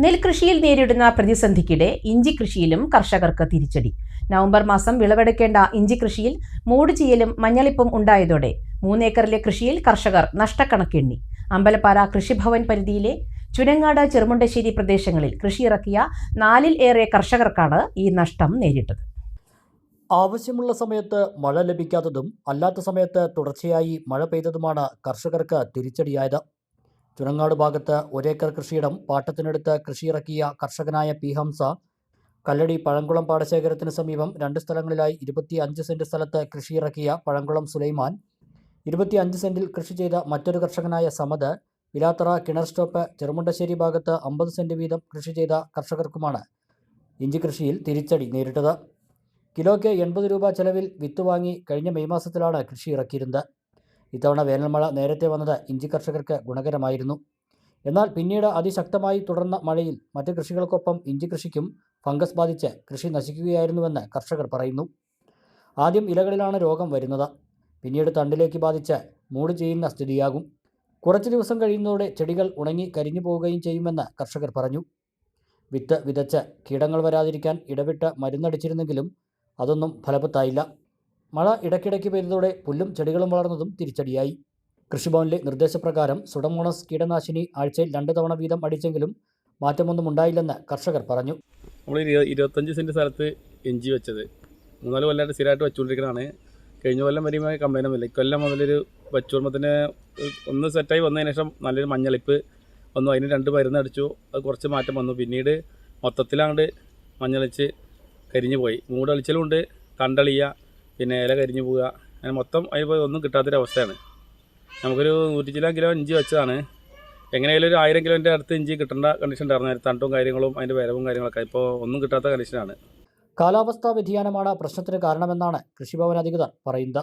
നെൽകൃഷിയിൽ നേരിടുന്ന പ്രതിസന്ധിക്കിടെ ഇഞ്ചി കൃഷിയിലും കർഷകർക്ക് തിരിച്ചടി. നവംബർ മാസം വിളവെടുക്കേണ്ട ഇഞ്ചി കൃഷിയിൽ മൂട് ചെയ്യലും മഞ്ഞളിപ്പും ഉണ്ടായതോടെ മൂന്നേക്കറിലെ കൃഷിയിൽ കർഷകർ നഷ്ടക്കണക്കെണ്ണി. അമ്പലപ്പാറ കൃഷിഭവൻ പരിധിയിലെ ചുരങ്ങാട് ചെറുമുണ്ടശ്ശേരി പ്രദേശങ്ങളിൽ കൃഷിയിറക്കിയ നാലിൽ ഏറെ കർഷകർക്കാണ് ഈ നഷ്ടം നേരിട്ടത്. ആവശ്യമുള്ള സമയത്ത് മഴ ലഭിക്കാത്തതും അല്ലാത്ത സമയത്ത് തുടർച്ചയായി മഴ പെയ്തതുമാണ് കർഷകർക്ക് തിരിച്ചടിയായത്. ചുരങ്ങാട് ഭാഗത്ത് ഒരേക്കർ കൃഷിയിടം പാട്ടത്തിനെടുത്ത് കൃഷിയിറക്കിയ കർഷകനായ പി. ഹംസ. കല്ലടി പഴങ്കുളം പാടശേഖരത്തിന് സമീപം രണ്ട് സ്ഥലങ്ങളിലായി ഇരുപത്തി അഞ്ച് സെന്റ് സ്ഥലത്ത് കൃഷിയിറക്കിയ പഴങ്കുളം സുലൈമാൻ. ഇരുപത്തി അഞ്ച് സെന്റിൽ കൃഷി ചെയ്ത മറ്റൊരു കർഷകനായ സമദ്. വിലാത്തറ കിണർ സ്റ്റോപ്പ് ചെറുമുണ്ടശ്ശേരി ഭാഗത്ത് അമ്പത് സെന്റ് വീതം കൃഷി ചെയ്ത കർഷകർക്കുമാണ് ഇഞ്ചി കൃഷിയിൽ തിരിച്ചടി നേരിട്ടത്. കിലോയ്ക്ക് എൺപത് രൂപ ചെലവിൽ വിത്ത് വാങ്ങി കഴിഞ്ഞ മെയ് മാസത്തിലാണ് കൃഷി ഇറക്കിയിരുന്നത്. ഇത്തവണ വേനൽമഴ നേരത്തെ വന്നത് ഇഞ്ചി കർഷകർക്ക് ഗുണകരമായിരുന്നു. എന്നാൽ പിന്നീട് അതിശക്തമായി തുടർന്ന മഴയിൽ മറ്റ് കൃഷികൾക്കൊപ്പം ഇഞ്ചി കൃഷിക്കും ഫംഗസ് ബാധിച്ച് കൃഷി നശിക്കുകയായിരുന്നുവെന്ന് കർഷകർ പറയുന്നു. ആദ്യം ഇലകളിലാണ് രോഗം വരുന്നത്. പിന്നീട് തണ്ടിലേക്ക് ബാധിച്ച് മൂട് ചെയ്യുന്ന സ്ഥിതിയാകും. കുറച്ച് ദിവസം കഴിയുന്നതോടെ ചെടികൾ ഉണങ്ങി കരിഞ്ഞു പോവുകയും ചെയ്യുമെന്ന് കർഷകർ പറഞ്ഞു. വിത്ത് വിതച്ച് കീടങ്ങൾ വരാതിരിക്കാൻ ഇടവിട്ട് മരുന്നടിച്ചിരുന്നെങ്കിലും അതൊന്നും ഫലവത്തായില്ല. മഴ ഇടയ്ക്കിടയ്ക്ക് പെയ്തതോടെ പുല്ലും ചെടികളും വളർന്നതും തിരിച്ചടിയായി. കൃഷിഭവനിലെ നിർദ്ദേശപ്രകാരം സുഡമോണസ് കീടനാശിനി ആഴ്ചയിൽ രണ്ട് തവണ വീതം അടിച്ചെങ്കിലും മാറ്റമൊന്നും ഉണ്ടായില്ലെന്ന് കർഷകർ പറഞ്ഞു. നമ്മൾ ഇരു- ഇരുപത്തഞ്ച് സെന്റ് സ്ഥലത്ത് എഞ്ചി വെച്ചത്. മൂന്നാൽ കൊല്ലമായിട്ട് സ്ഥിരമായിട്ട് വെച്ചുകൊണ്ടിരിക്കുന്നതാണ് കഴിഞ്ഞ കൊല്ലം വരെയുമായി കംപ്ലൈന്റ് ഇല്ല ഇക്കൊല്ലം മുതലൊരു വെച്ചുകൊടുമ്പത്തിന് ഒന്ന് സെറ്റായി വന്നതിന് ശേഷം നല്ലൊരു മഞ്ഞളിപ്പ് വന്നു. അതിന് രണ്ട് മരുന്ന് അടിച്ചു. അത് കുറച്ച് മാറ്റം വന്നു. പിന്നീട് മൊത്തത്തിലാണ്ട് മഞ്ഞളിച്ച് കരിഞ്ഞു പോയി. മൂടളിച്ചലുണ്ട് തണ്ടളിയ പിന്നെ ഇല കരിഞ്ഞു പോവുക. അങ്ങനെ മൊത്തം അതിപ്പോൾ ഒന്നും കിട്ടാത്തൊരവസ്ഥയാണ്. നമുക്കൊരു നൂറ്റി ചില കിലോ ഇഞ്ചി വെച്ചതാണ്. എങ്ങനെയായാലും ഒരു ആയിരം കിലോന്റെ അടുത്ത് ഇഞ്ചി കിട്ടേണ്ട കണ്ടീഷൻ ഉണ്ടായിരുന്നു. തണ്ടും കാര്യങ്ങളും അതിന്റെ വരവും കാര്യങ്ങളൊക്കെ ഇപ്പോൾ ഒന്നും കിട്ടാത്ത കണ്ടീഷനാണ് കാലാവസ്ഥാ വ്യതിയാനമാണ് പ്രശ്നത്തിന് കാരണമെന്നാണ് കൃഷിഭവൻ അധികൃതർ പറയുന്നത്.